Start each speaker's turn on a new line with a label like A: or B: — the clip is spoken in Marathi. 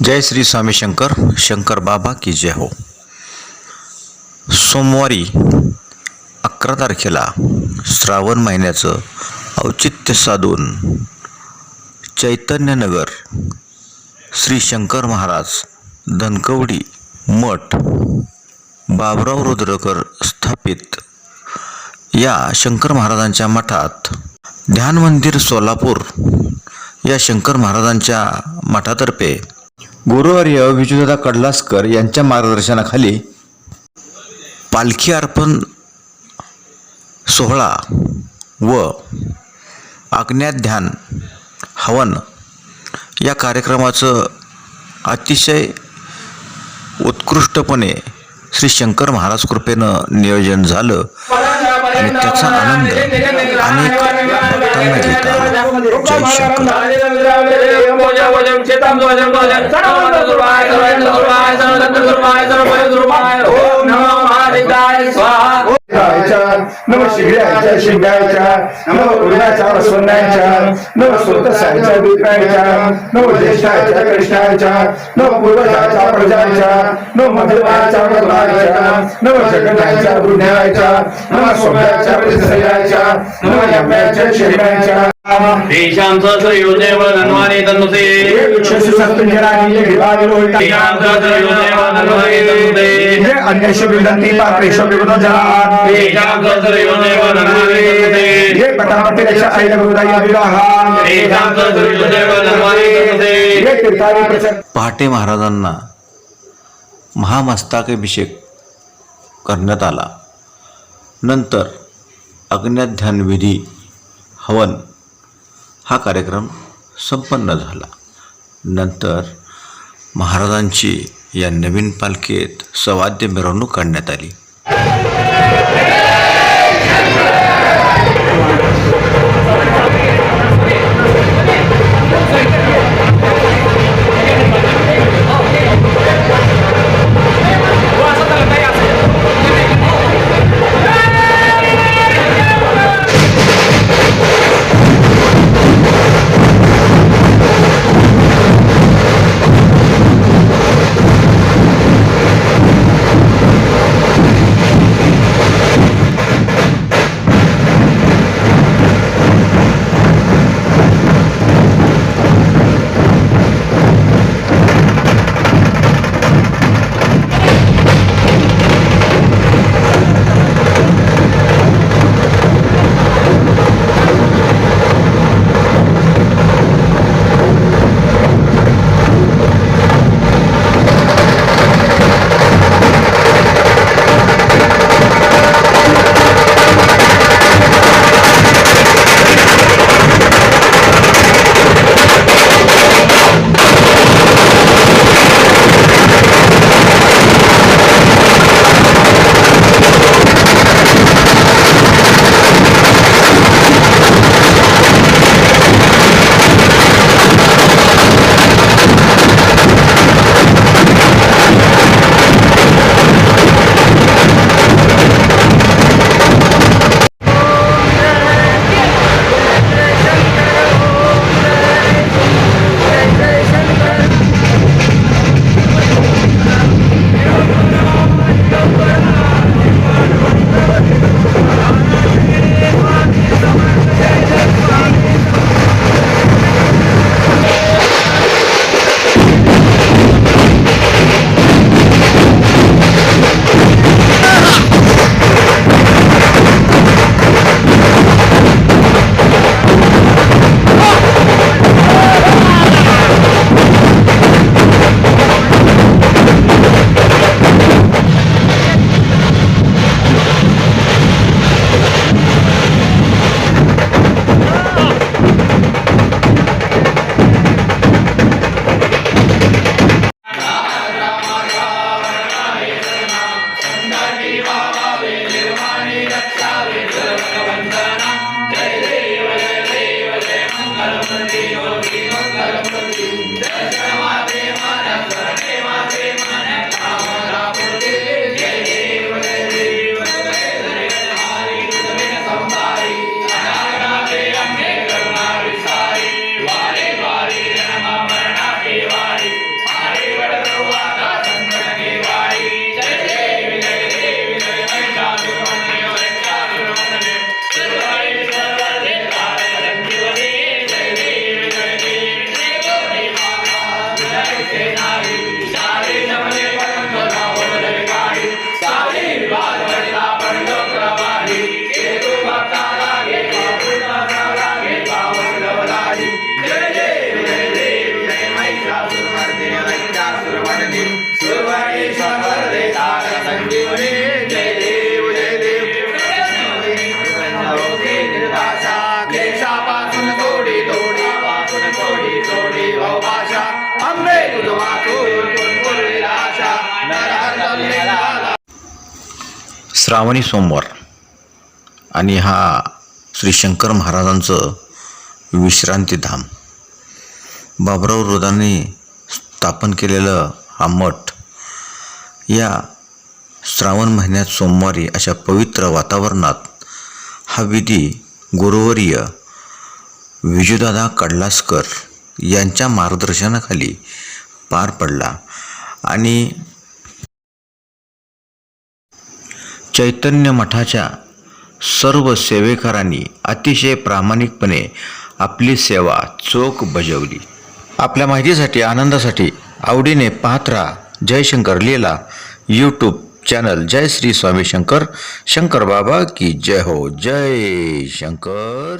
A: जय श्री स्वामी शंकर शंकर बाबा की जय हो। सोमवारी अकरा तारखेला श्रावण महिन्याचं औचित्य साधून चैतन्यनगर श्री शंकर महाराज धनकवडी मठ बाबराव रुद्रकर स्थापित या शंकर महाराजांच्या मठात ध्यान मंदिर सोलापूर या शंकर महाराजांच्या मठातर्फे गुरुवर्य विजयदादा कडलासकर यांच्या मार्गदर्शनाखाली पालखी अर्पण सोहळा व अज्ञात ध्यान हवन या कार्यक्रमाचं अतिशय उत्कृष्टपणे श्री शंकर महाराज कृपेनं नियोजन झालं. आणि त्याचा आनंद अनेक भक्तांना घेता जय शंकर
B: नव शिगड्याच्या शिंगायच्या नव पूर्णाच्या वसवण्याच्या नव स्वतःच्या विकायच्या नव ज्येष्ठाच्या कृष्णाच्या नव पूर्वजाच्या प्रजाच्या नव मध्यमाच्या मधुराच्या नव जगन्याच्या पुण्याच्या नव सोम्याच्या प्रतिसयाच्या नव यम्याच्या शिरम्याच्या
C: तेषां सहस्रयोदेव धन्वानि तन्नुते
B: एकशे सत्तंजनानी विभागी
C: तेषां सहस्रयोदेव धन्वानि तन्नुते
B: अन्यश विदंती पात्रेश विगुणजनात्
C: तेषां सहस्रयोदेव धन्वानि तन्नुते
B: पटापतिरेच्या ऐलगुदाय विवाहान्
C: तेषां सहस्रयोदेव धन्वानि तन्नुते
B: तीर्थारी प्रसन्न.
A: पहाटे महाराजांना महामस्तकाभिषेक करण्यात आला. नंतर अज्ञात ध्यान विधी हवन हा कार्यक्रम संपन्न झाला. नंतर महाराजांची या नवीन पालखीत सवाद्य मिरवणूक काढण्यात आली. श्रावणी सोमवार आणि हा श्री शंकर महाराजांचं विश्रांतीधाम बाबराव रोदांनी स्थापन केलेलं हा मठ या श्रावण महिन्यात सोमवारी अशा पवित्र वातावरणात हा विधी गुरुवर्य विजुदादा कडलासकर यांच्या मार्गदर्शनाखाली पार पडला आणि चैतन्य मठाच्या सर्व सेवेकरांनी अतिशय प्रामाणिकपणे आपली सेवा चोख बजावली. आपल्या माहितीसाठी आनंदासाठी आवडीने पाहत राहा. जयशंकर लीला यूट्यूब चॅनल जय श्री स्वामी शंकर. शंकर बाबा की जय हो. जय शंकर.